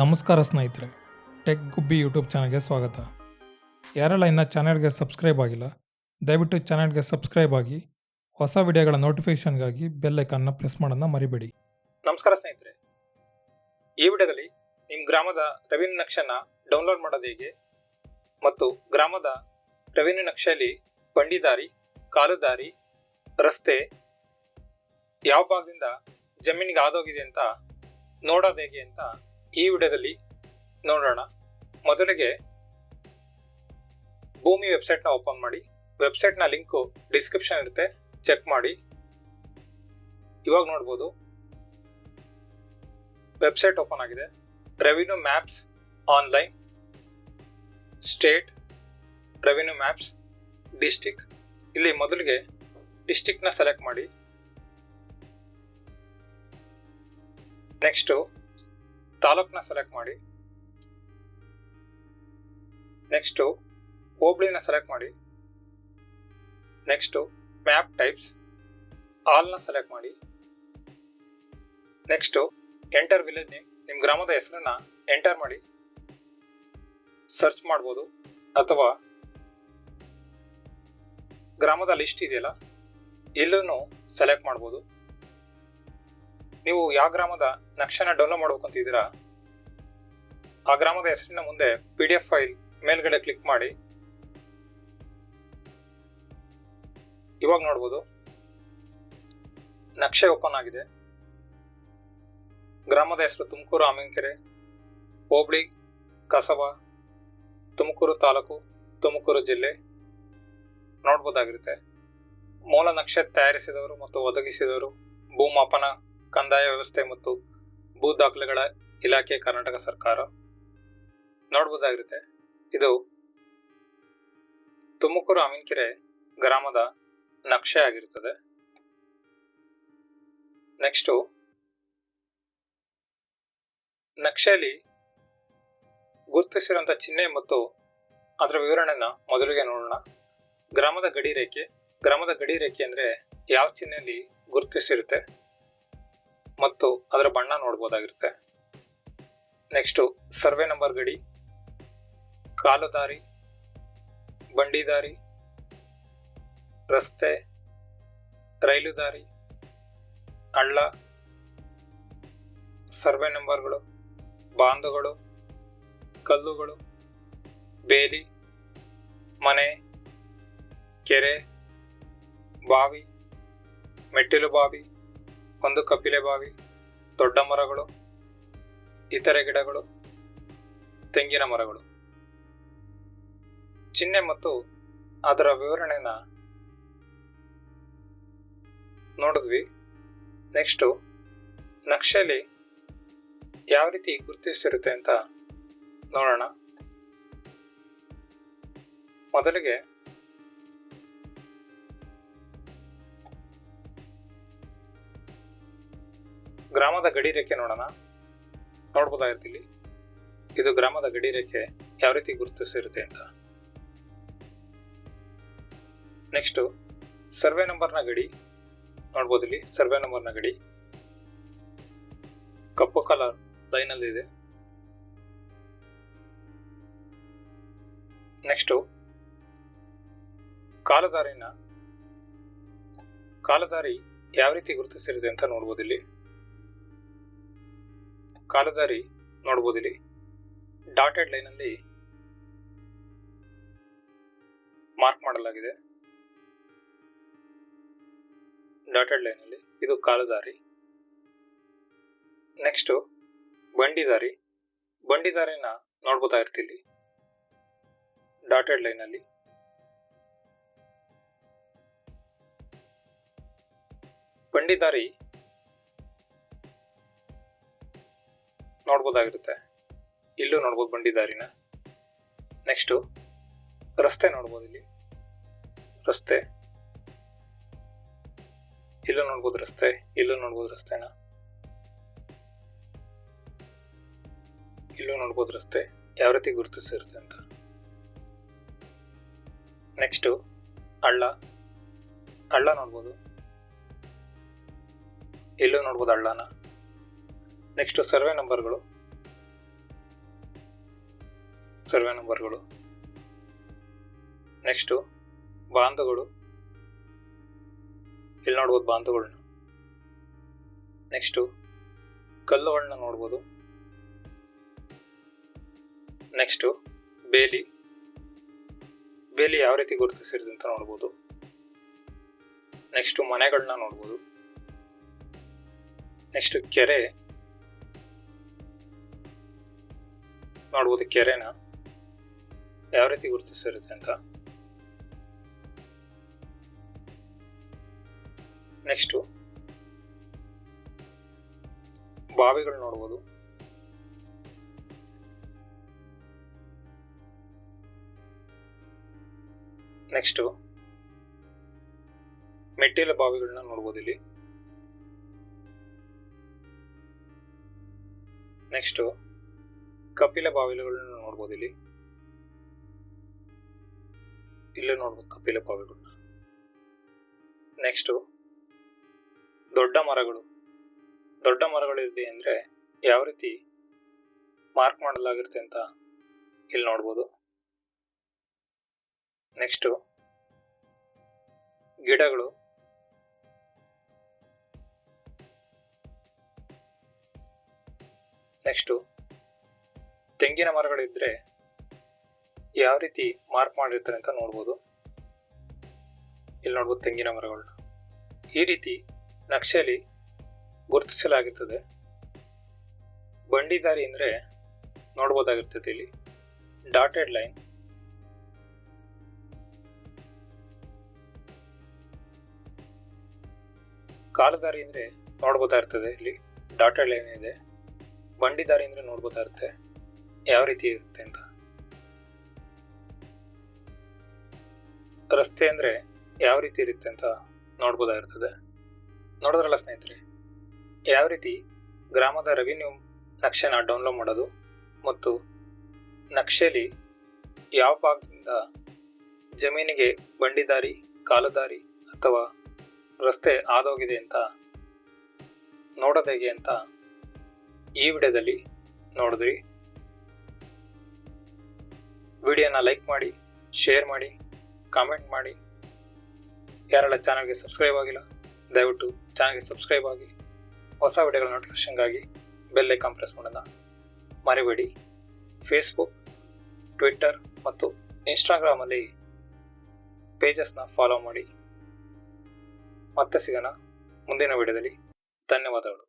ನಮಸ್ಕಾರ ಸ್ನೇಹಿತರೆ. ಟೆಕ್ ಗುಬ್ಬಿ ಯೂಟ್ಯೂಬ್ ಚಾನಲ್ಗೆ ಸ್ವಾಗತ. ಯಾರೆಲ್ಲ ಇನ್ನೂ ಚಾನಲ್ಗೆ ಸಬ್ಸ್ಕ್ರೈಬ್ ಆಗಿಲ್ಲ, ದಯವಿಟ್ಟು ಚಾನಲ್ಗೆ ಸಬ್ಸ್ಕ್ರೈಬ್ ಆಗಿ, ಹೊಸ ವಿಡಿಯೋಗಳ ನೋಟಿಫಿಕೇಷನ್ಗಾಗಿ ಬೆಲ್ ಐಕಾನ್ನ ಪ್ರೆಸ್ ಮಾಡೋದನ್ನ ಮರಿಬೇಡಿ. ನಮಸ್ಕಾರ ಸ್ನೇಹಿತರೆ. ಈ ವಿಡಿಯೋದಲ್ಲಿ ನಿಮ್ಮ ಗ್ರಾಮದ ರೆವಿನ್ಯೂ ನಕ್ಷೆನ ಡೌನ್ಲೋಡ್ ಮಾಡೋದು ಹೇಗೆ? ಮತ್ತು ಗ್ರಾಮದ ರೆವಿನ್ಯೂ ನಕ್ಷೆಯಲ್ಲಿ ಬಂಡಿದಾರಿ ಕಾಲುದಾರಿ ರಸ್ತೆ ಯಾವ ಭಾಗದಿಂದ ಜಮೀನಿಗೆ ಆದೋಗಿದೆ ಅಂತ ನೋಡೋದು ಹೇಗೆ ಅಂತ ಈ ವಿಡಿಯೋದಲ್ಲಿ ನೋಡೋಣ. ಮೊದಲಿಗೆ ಭೂಮಿ ವೆಬ್ಸೈಟ್ನ ಓಪನ್ ಮಾಡಿ. ವೆಬ್ಸೈಟ್ನ ಲಿಂಕು ಡಿಸ್ಕ್ರಿಪ್ಷನ್ ಇರುತ್ತೆ. ಚೆಕ್ ಮಾಡಿ. ಇವಾಗ ನೋಡ್ಬೋದು. ವೆಬ್ಸೈಟ್ ಓಪನ್ ಆಗಿದೆ. Revenue maps online state revenue maps district ಇಲ್ಲಿ ಮೊದಲಿಗೆ ಡಿಸ್ಟಿಕ್ನ ಸೆಲೆಕ್ಟ್ ಮಾಡಿ. ನೆಕ್ಸ್ಟು ತಾಲೂಕ್ನ ಸೆಲೆಕ್ಟ್ ಮಾಡಿ. ನೆಕ್ಸ್ಟು ಹೋಬ್ಳಿನ ಸೆಲೆಕ್ಟ್ ಮಾಡಿ. ನೆಕ್ಸ್ಟು ಮ್ಯಾಪ್ ಟೈಪ್ಸ್ ಆಲ್ನ ಸೆಲೆಕ್ಟ್ ಮಾಡಿ. ನೆಕ್ಸ್ಟು ಎಂಟರ್ ವಿಲೇಜ್ ನೇಮ್ ನಿಮ್ಮ ಗ್ರಾಮದ ಹೆಸರನ್ನ ಎಂಟರ್ ಮಾಡಿ. ಸರ್ಚ್ ಮಾಡ್ಬೋದು. ಅಥವಾ ಗ್ರಾಮದ ಲಿಸ್ಟ್ ಇದೆಯಲ್ಲ ಇಲ್ಲೂ ಸೆಲೆಕ್ಟ್ ಮಾಡ್ಬೋದು. ನೀವು ಯಾವ ಗ್ರಾಮದ ನಕ್ಷೆನ ಡೌನ್ಲೋಡ್ ಮಾಡ್ಬೇಕು ಅಂತಿದ್ದೀರಾ ಆ ಗ್ರಾಮದ ಹೆಸರಿನ ಮುಂದೆ ಪಿ ಡಿ ಎಫ್ ಫೈಲ್ ಮೇಲ್ಗಡೆ ಕ್ಲಿಕ್ ಮಾಡಿ. ಇವಾಗ ನೋಡ್ಬೋದು. ನಕ್ಷೆ ಓಪನ್ ಆಗಿದೆ. ಗ್ರಾಮದ ಹೆಸರು ತುಮಕೂರು ಆಮೆಂಕೆರೆ ಹೋಬಳಿ, ಕಸಬಾ, ತುಮಕೂರು ತಾಲೂಕು, ತುಮಕೂರು ಜಿಲ್ಲೆ. ನೋಡ್ಬೋದಾಗಿರುತ್ತೆ. ಮೂಲ ನಕ್ಷೆ ತಯಾರಿಸಿದವರು ಮತ್ತು ಒದಗಿಸಿದವರು ಭೂಮಾಪನ ಕಂದಾಯ ವ್ಯವಸ್ಥೆ ಮತ್ತು ಭೂ ದಾಖಲೆಗಳ ಇಲಾಖೆ ಕರ್ನಾಟಕ ಸರ್ಕಾರ. ನೋಡ್ಬೋದಾಗಿರುತ್ತೆ, ಇದು ತುಮಕೂರು ಅಮೀನ್ಕೆರೆ ಗ್ರಾಮದ ನಕ್ಷೆ ಆಗಿರುತ್ತದೆ. ನೆಕ್ಸ್ಟು, ನಕ್ಷೆಯಲ್ಲಿ ಗುರುತಿಸಿರುವಂಥ ಚಿಹ್ನೆ ಮತ್ತು ಅದರ ವಿವರಣೆನ ಮೊದಲಿಗೆ ನೋಡೋಣ. ಗ್ರಾಮದ ಗಡಿ ರೇಖೆ, ಗ್ರಾಮದ ಗಡಿ ರೇಖೆ ಅಂದರೆ ಯಾವ ಚಿಹ್ನೆಯಲ್ಲಿ ಗುರುತಿಸಿರುತ್ತೆ? ಮತ್ತು ಅದರ ಬಣ್ಣ ನೋಡ್ಬೋದಾಗಿರುತ್ತೆ. ನೆಕ್ಸ್ಟು ಸರ್ವೆ ನಂಬರ್ ಗಡಿ ಬಂಡಿ ದಾರಿ, ರಸ್ತೆ, ರೈಲು ದಾರಿ, ಹಳ್ಳ, ಸರ್ವೆ ನಂಬರ್ಗಳು, ಬಾಂಧುಗಳು, ಕಲ್ಲುಗಳು, ಬೇಲಿ, ಮನೆ, ಕೆರೆ, ಬಾವಿ, ಮೆಟ್ಟಿಲು ಬಾವಿ ಒಂದು ಕಪಿಲೆ ಬಾವಿ, ದೊಡ್ಡ ಮರಗಳು, ಇತರೆ ಗಿಡಗಳು, ತೆಂಗಿನ ಮರಗಳು. ಚಿಹ್ನೆ ಮತ್ತು ಅದರ ವಿವರಣೆನ ನೋಡಿದ್ವಿ. ನೆಕ್ಸ್ಟು ನಕ್ಷೆಯಲ್ಲಿ ಯಾವ ರೀತಿ ಗುರುತಿಸಿರುತ್ತೆ ಅಂತ ನೋಡೋಣ. ಮೊದಲಿಗೆ ಗ್ರಾಮದ ಗಡಿ ರೇಖೆ ನೋಡೋಣ. ನೋಡ್ಬೋದಾಗಿರುತ್ತೆ ಇದು ಗ್ರಾಮದ ಗಡಿ ರೇಖೆ ಯಾವ ರೀತಿ ಗುರುತಿಸಿರುತ್ತೆ ಅಂತ. ನೆಕ್ಸ್ಟು ಸರ್ವೆ ನಂಬರ್ನ ಗಡಿ. ನೋಡ್ಬೋದು ಇಲ್ಲಿ, ಸರ್ವೆ ನಂಬರ್ನ ಗಡಿ. ಕಪ್ಪು ಕಲರ್ ಲೈನಲ್ಲಿ ಇದೆ. ನೆಕ್ಸ್ಟು ಕಾಲುದಾರಿನ, ಕಾಲುದಾರಿ ಯಾವ ರೀತಿ ಗುರುತಿಸಿರುತ್ತೆ ಅಂತ ನೋಡ್ಬೋದು ಇಲ್ಲಿ. ಕಾಲುದಾರಿ ನೋಡಬಹುದು ಇಲ್ಲಿ ಡಾಟೆಡ್ ಲೈನಲ್ಲಿ ಮಾರ್ಕ್ ಮಾಡಲಾಗಿದೆ. ಡಾಟೆಡ್ ಲೈನಲ್ಲಿ ಇದು ಕಾಲುದಾರಿ. ನೆಕ್ಸ್ಟು ಬಂಡಿದಾರಿ. ಬಂಡಿದಾರಿನ ನೋಡ್ಬೋದಾಗಿರ್ತಿಲ್ಲಿ ಡಾಟೆಡ್ ಲೈನಲ್ಲಿ ಬಂಡಿದಾರಿ ನೋಡ್ಬೋದಾಗಿರುತ್ತೆ. ಇಲ್ಲೂ ನೋಡ್ಬೋದು ಬಂಡಿದಾರಿನ ನೆಕ್ಸ್ಟು ರಸ್ತೆ ನೋಡ್ಬೋದು ಇಲ್ಲಿ. ರಸ್ತೆ. ಇಲ್ಲೂ ನೋಡ್ಬೋದು ರಸ್ತೆ, ಇಲ್ಲೂ ನೋಡ್ಬೋದು ರಸ್ತೆನ. ಇಲ್ಲೂ ನೋಡ್ಬೋದು ರಸ್ತೆ, ಯಾವ ರೀತಿ ಗುರುತಿಸಿರುತ್ತೆ ಅಂತ. ನೆಕ್ಸ್ಟು ಹಳ್ಳ. ಹಳ್ಳ ನೋಡ್ಬೋದು. ಎಲ್ಲೂ ನೋಡ್ಬೋದು ಹಳ್ಳನ. ನೆಕ್ಸ್ಟ್ ಸರ್ವೆ ನಂಬರ್ಗಳು ಸರ್ವೆ ನಂಬರ್ಗಳು ನೆಕ್ಸ್ಟು ಬಾಂಧಗಳು. ಇಲ್ಲಿ ನೋಡ್ಬೋದು ಬಾಂಧಗಳನ್ನ. ನೆಕ್ಸ್ಟು ಕಲ್ಲುಗಳನ್ನ ನೋಡ್ಬೋದು. ನೆಕ್ಸ್ಟು ಬೇಲಿ. ಬೇಲಿ ಯಾವ ರೀತಿ ಗುರುತಿಸಿರುತ್ತೆ ಅಂತ ನೋಡ್ಬೋದು. ನೆಕ್ಸ್ಟು ಮನೆಗಳನ್ನ ನೋಡ್ಬೋದು. ನೆಕ್ಸ್ಟ್ ಕೆರೆ. ನೋಡ್ಬೋದು ಕೆರೆನ. ಯಾವ ರೀತಿ ಗುರುತಿಸಿರುತ್ತೆ ಅಂತ. ನೆಕ್ಸ್ಟು ಬಾವಿಗಳು ನೋಡ್ಬೋದು. ನೆಕ್ಸ್ಟು ಮೆಟ್ಟಿಲ ಬಾವಿಗಳನ್ನ ನೋಡ್ಬೋದು ಇಲ್ಲಿ. ನೆಕ್ಸ್ಟು ಕಪಿಲ ಬಾವಿಲುಗಳನ್ನ ನೋಡ್ಬೋದು ಇಲ್ಲಿ. ಇಲ್ಲೇ ನೋಡ್ಬೋದು ಕಪಿಲ ಬಾವಿಗಳನ್ನ ನೆಕ್ಸ್ಟು ದೊಡ್ಡ ಮರಗಳು. ದೊಡ್ಡ ಮರಗಳಿದೆ ಅಂದ್ರೆ ಯಾವ ರೀತಿ ಮಾರ್ಕ್ ಮಾಡಲಾಗಿರುತ್ತೆ ಅಂತ ಇಲ್ಲಿ ನೋಡ್ಬೋದು. ನೆಕ್ಸ್ಟು ಗಿಡಗಳು. ನೆಕ್ಸ್ಟು ತೆಂಗಿನ ಮರಗಳಿದ್ರೆ ಯಾವ ರೀತಿ ಮಾರ್ಕ್ ಮಾಡಿರ್ತಾರೆ ಅಂತ ನೋಡ್ಬೋದು. ಇಲ್ಲಿ ನೋಡ್ಬೋದು ತೆಂಗಿನ ಮರಗಳನ್ನ ಈ ರೀತಿ ನಕ್ಷೆಯಲ್ಲಿ ಗುರುತಿಸಲಾಗಿರ್ತದೆ. ಬಂಡಿ ದಾರಿ ಅಂದರೆ ನೋಡ್ಬೋದಾಗಿರ್ತದೆ ಇಲ್ಲಿ. ಡಾಟೆಡ್ ಲೈನ್ ಕಾಲುದಾರಿ ಅಂದರೆ ನೋಡ್ಬೋದಾಗಿರ್ತದೆ ಇಲ್ಲಿ. ಡಾಟೆಡ್ ಲೈನ್ ಇದೆ. ಬಂಡಿ ದಾರಿ ಅಂದರೆ ನೋಡ್ಬೋದಾ ಇರುತ್ತೆ ಯಾವ ರೀತಿ ಇರುತ್ತೆ ಅಂತ. ರಸ್ತೆ ಅಂದರೆ ಯಾವ ರೀತಿ ಇರುತ್ತೆ ಅಂತ ನೋಡ್ಬೋದಾಗಿರ್ತದೆ. ನೋಡಿದ್ರಲ್ಲ ಸ್ನೇಹಿತರೆ, ಯಾವ ರೀತಿ ಗ್ರಾಮದ ರೆವಿನ್ಯೂ ನಕ್ಷೆನ ಡೌನ್ಲೋಡ್ ಮಾಡೋದು ಮತ್ತು ನಕ್ಷೆಯಲ್ಲಿ ಯಾವ ಭಾಗದಿಂದ ಜಮೀನಿಗೆ ಬಂಡಿದಾರಿ ಕಾಲುದಾರಿ ಅಥವಾ ರಸ್ತೆ ಆದೋಗಿದೆ ಅಂತ ನೋಡೋದೇಗೆ ಅಂತ ಈ ವಿಡಿಯೋದಲ್ಲಿ ನೋಡಿದ್ರಿ. ವಿಡಿಯೋನ ಲೈಕ್ ಮಾಡಿ ಶೇರ್ ಮಾಡಿ ಕಾಮೆಂಟ್ ಮಾಡಿ. ಯಾರೆಲ್ಲ ಚಾನಲ್ಗೆ ಸಬ್ಸ್ಕ್ರೈಬ್ ಆಗಿಲ್ಲ, ದಯವಿಟ್ಟು ಚಾನಲ್ಗೆ ಸಬ್ಸ್ಕ್ರೈಬ್ ಆಗಿ. ಹೊಸ ವಿಡಿಯೋಗಳ ನೋಟಿಫಿಕೇಷನ್ಗಾಗಿ ಬೆಲ್ ಐಕಾನ್ ಪ್ರೆಸ್ ಮಾಡೋಣ ಮರಿಬೇಡಿ. ಫೇಸ್ಬುಕ್ ಟ್ವಿಟ್ಟರ್ ಮತ್ತು ಇನ್ಸ್ಟಾಗ್ರಾಮಲ್ಲಿ ಪೇಜಸ್ನ ಫಾಲೋ ಮಾಡಿ. ಮತ್ತೆ ಸಿಗೋಣ ಮುಂದಿನ ವಿಡಿಯೋದಲ್ಲಿ. ಧನ್ಯವಾದಗಳು.